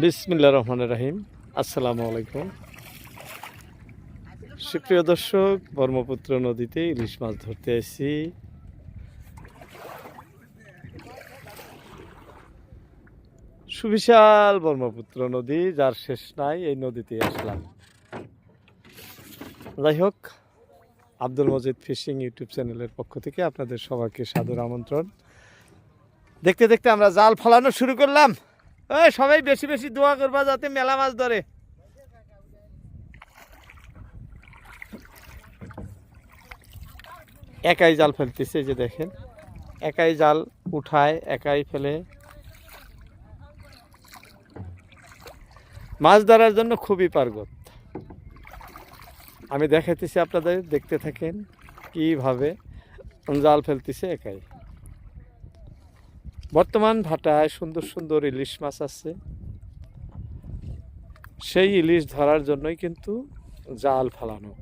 বিসমিল্লা রহমান রাহিম। আসসালামু আলাইকুম। সুপ্রিয় দর্শক, ব্রহ্মপুত্র নদীতে ইলিশ মাছ ধরতে এসেছি। সুবিশাল ব্রহ্মপুত্র নদী, যার শেষ নাই, এই নদীতে আসলাম। যাই হোক, আব্দুল মজিদ ফিশিং ইউটিউব চ্যানেলের পক্ষ থেকে আপনাদের সবাইকে সাদর আমন্ত্রণ। দেখতে দেখতে আমরা জাল ফালানো শুরু করলাম। ওই সবাই বেশি বেশি দোয়া করবা যাতে মেলা মাছ ধরে। একাই জাল ফেলতেছে যে দেখেন। একাই জাল উঠায়, একাই ফেলে। মাছ ধরার জন্য খুবই পারগত। আমি দেখাইতেছি আপনাদের, দেখতে থাকেন কীভাবে জাল ফেলতেছে একাই। বর্তমান ভাটায় সুন্দর সুন্দর ইলিশ মাছ আছে। সেই ইলিশ ধরার জন্যই কিন্তু জাল ফালানো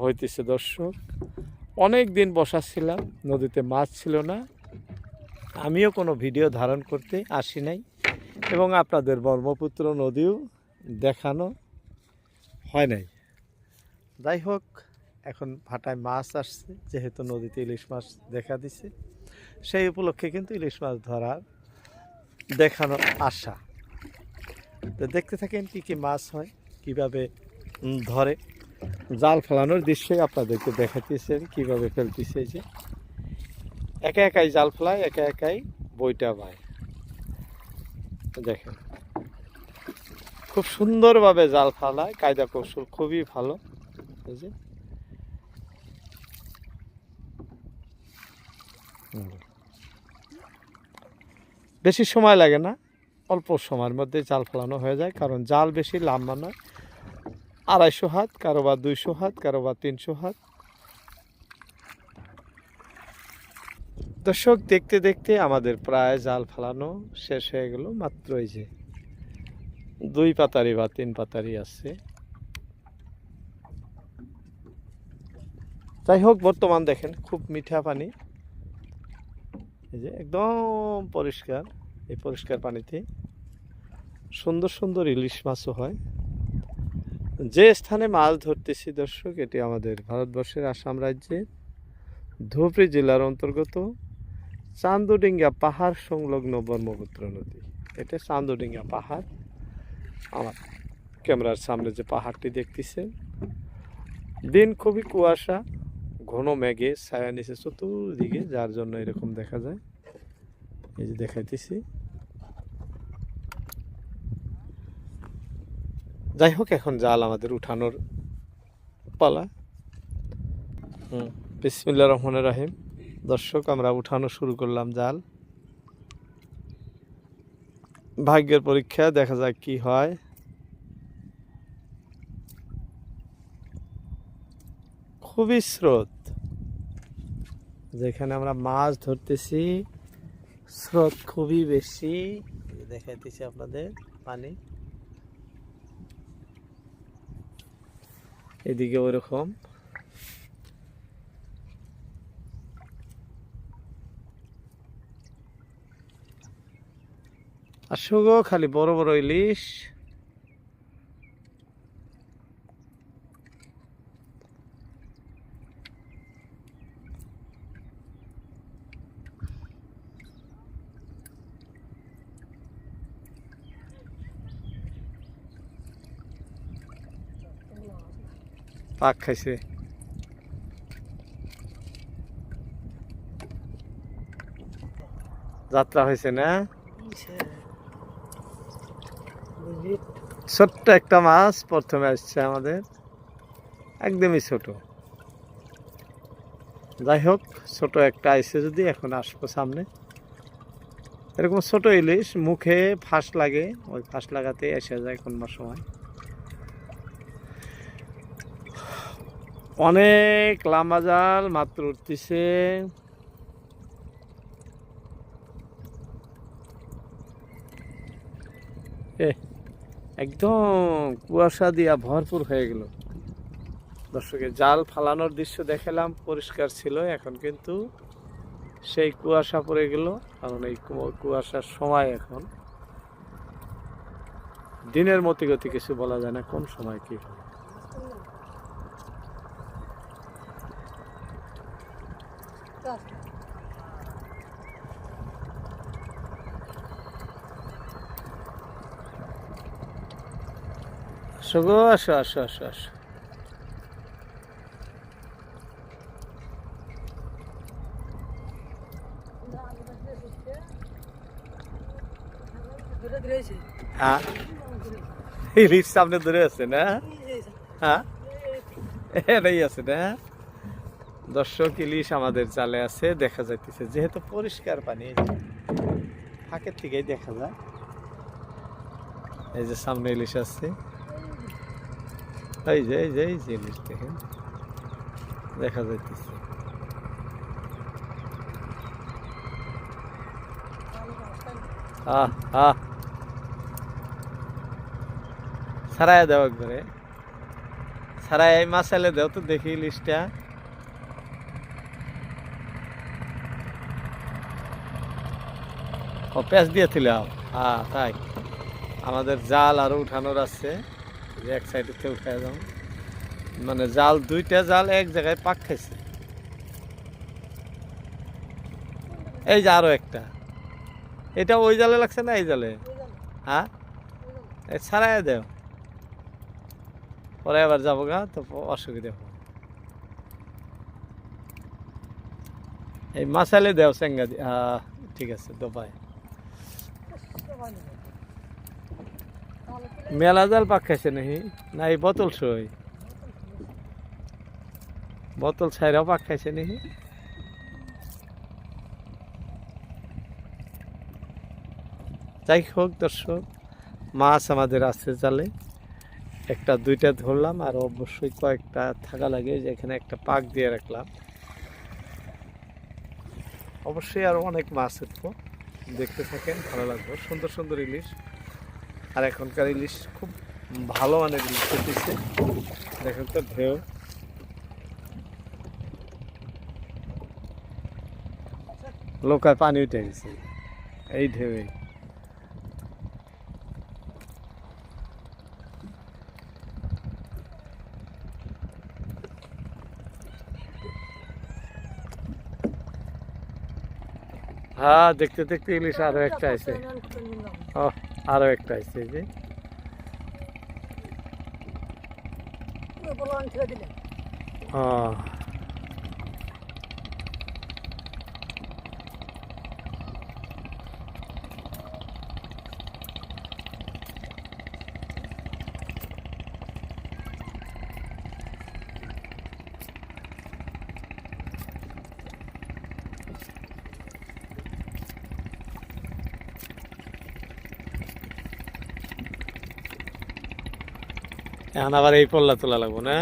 হইতেছে দর্শক। অনেক দিন বসাচ্ছিলাম নদীতে মাছ ছিল না। আমিও কোনো ভিডিও ধারণ করতে আসি নাই এবং আপনাদের ব্রহ্মপুত্র নদীও দেখানো হয় নাই। যাই হোক, এখন ভাটায় মাছ আসছে, যেহেতু নদীতে ইলিশ মাছ দেখা দিছে। সেই উপলক্ষে কিন্তু ইলিশ মাছ ধরার দেখানোর আশা। তো দেখতে থাকেন কি কি মাছ হয়, কীভাবে ধরে। জাল ফেলানোর দৃশ্যই আপনাদেরকে দেখাতেছে কীভাবে ফেলতেছে এই যে। একা একাই জাল ফেলায়, একা একাই বইটা পায় দেখেন। খুব সুন্দরভাবে জাল ফেলায়, কায়দা কৌশল খুবই ভালো। হুম। বেশি সময় লাগে না, অল্প সময়ের মধ্যে জাল ফেলানো হয়ে যায়, কারণ জাল বেশি লাম্বা নয়। আড়াইশো হাত, কারও বা দুইশো হাত, কারও বা তিনশো হাত। দর্শক, দেখতে দেখতে আমাদের প্রায় জাল ফেলানো শেষ হয়ে গেল। মাত্র এই যে দুই পাতারি বা তিন পাতারি আছে। যাই হোক, বর্তমান দেখেন, খুব মিঠা পানি। এই যে একদম পরিষ্কার, এই পরিষ্কার পানিতে সুন্দর সুন্দর ইলিশ মাছও হয়। যে স্থানে মাছ ধরতেছি দর্শক, এটি আমাদের ভারতবর্ষের আসাম রাজ্যের ধুবড়ি জেলার অন্তর্গত চান্দুডিঙ্গা পাহাড় সংলগ্ন ব্রহ্মপুত্র নদী। এটা চান্দুডিঙ্গা পাহাড়। আমার ক্যামেরার সামনে যে পাহাড়টি দেখতেছেন, দিন খুবই কুয়াশা ঘন মেঘে ছায়া নিচে চতুর্দিকে, যার জন্য এরকম দেখা যায়। এই যে দেখাইতেছি। যাই হোক, এখন জাল আমাদের উঠানোর পালা। হুম বিসমিল্লা রহমানের রাহিম। দর্শক, আমরা উঠানো শুরু করলাম জাল। ভাগ্যের পরীক্ষা, দেখা যাক কি হয়। খুবই স্রোত। যেখানে আমরা মাছ ধরতেছি, স্রোত খুবই বেশি। দেখাইতেছি আপনাদের পানি। এদিকে ওরকম। আর গো খালি বড় বড় ইলিশ। পাক খাইছে। যাত্রা হয়েছে না? ছোট্ট একটা মাছ প্রথমে আসছে আমাদের। একদমই ছোট। যাই হোক ছোট একটা আইসে যদি এখন আসব সামনে। এরকম ছোট ইলিশ মুখে ফাঁস লাগে ওই ফাঁস লাগাতে এসে যায় কোন সময়। অনেক লম্বা জাল, মাত্র উঠতেছে। একদম কুয়াশা দিয়া ভরপুর হয়ে গেল। দর্শকের জাল ফালানোর দৃশ্য দেখালাম, পরিষ্কার ছিল, এখন কিন্তু সেই কুয়াশা পড়ে গেল, কারণ এই কুয়াশার সময় এখন। দিনের মতি গতি কিছু বলা যায় না, কোন সময় কি হয়। আসো গো, আসো আসো আসো আসো। হ্যাঁ। ইলিশ সামনে ধরে আছে না? হ্যাঁ। এটাই আছে না? দর্শক, ইলিশ আমাদের জালে আছে, দেখা যাইতেছে। যেহেতু পরিষ্কার পানি ফাঁকের থেকেই দেখা যায়। এই যে সামনে ইলিশ আছে। এই যে এই যে, এই ইলিশ দেখেন। দেখা যাইতেছে। আহ আহ। সারায় দাও একবারে। সারায় এই মাসালে দাও তো দেখি লিস্টটা ও প্যাঁচ হ্যাঁ তাই। আমাদের জাল আরও উঠানোর আছে। এক সাইডে উঠায় যাও। মানে জাল, দুইটা জাল এক জায়গায় পাক খাইছে। এই যে আরও একটা। এটা ওই জালে লাগছে না এই জালে? হ্যাঁ? ছাড়াই দেও। পরে আবার যাব গা, তো অসুবিধা হবে। এই মাসালে দেও চেঙ্গা ঠিক আছে, দোপায়। মেলা জাল পাক খাইছে নাকি না এই বোতল সই। বোতল ছাইরাও পাক খাইছে নাকি যাই হোক, দর্শক, মাছ আমাদের আছে জালে। একটা, দুইটা ধরলাম আর অবশ্যই কয়েকটা থাকা লাগে যে এখানে একটা পাক দিয়ে রাখলাম। অবশ্যই আরও অনেক মাছ উঠবো। দেখতে থাকেন, ভালো লাগবে। সুন্দর সুন্দর ইলিশ। আর এখনকার ইলিশ খুব ভালো মানের ইলিশ উঠেছে দেখেন তো ঢেউ। লোকার পানি উঠে গেছে। এই ঢেউয়ে। হ্যাঁ দেখতে দেখতে ইলিশ আরও একটা আছে। ও আরও একটা আছে যে। ও এখন আবার এই পল্লা তোলা লাগবো, না?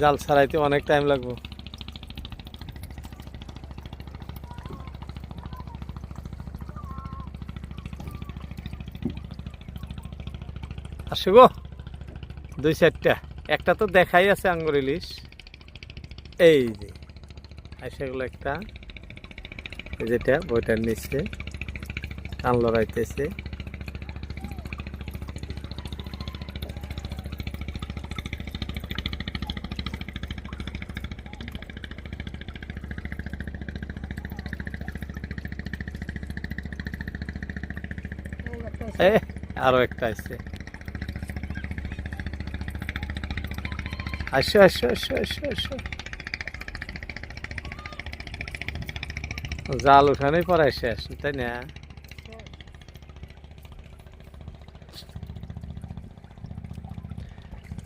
জাল ছাড়াইতে অনেক টাইম লাগবো। আসো গো দুই চারটা। একটা তো দেখাই আছে আঙ্গুর ইলিশ। এই যে সেগুলো একটা। যেটা, বইটার নিচে। কান লড়াইতেছে। আরও একটা আছে। আসো আসো আসো আসো আসো। জাল উঠানোই পরে শেষ, তাই না?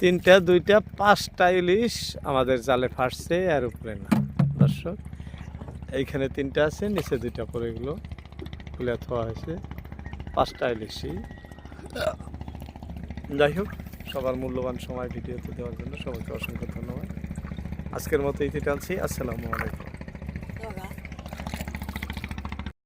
তিনটা, দুইটা, পাঁচটা ইলিশ আমাদের জালে ফাটছে আর উপরে না। দর্শক, এইখানে তিনটা আছে, নিচে দুইটা পরে এগুলো খুলে থোয়া হয়েছে। পাঁচটা ইলিশই। যাই হোক, সবার মূল্যবান সময় ভিডিওতে দেওয়ার জন্য সবাইকে অসংখ্য ধন্যবাদ। আজকের মতো ইতি টানছি। আসসালামু আলাইকুম।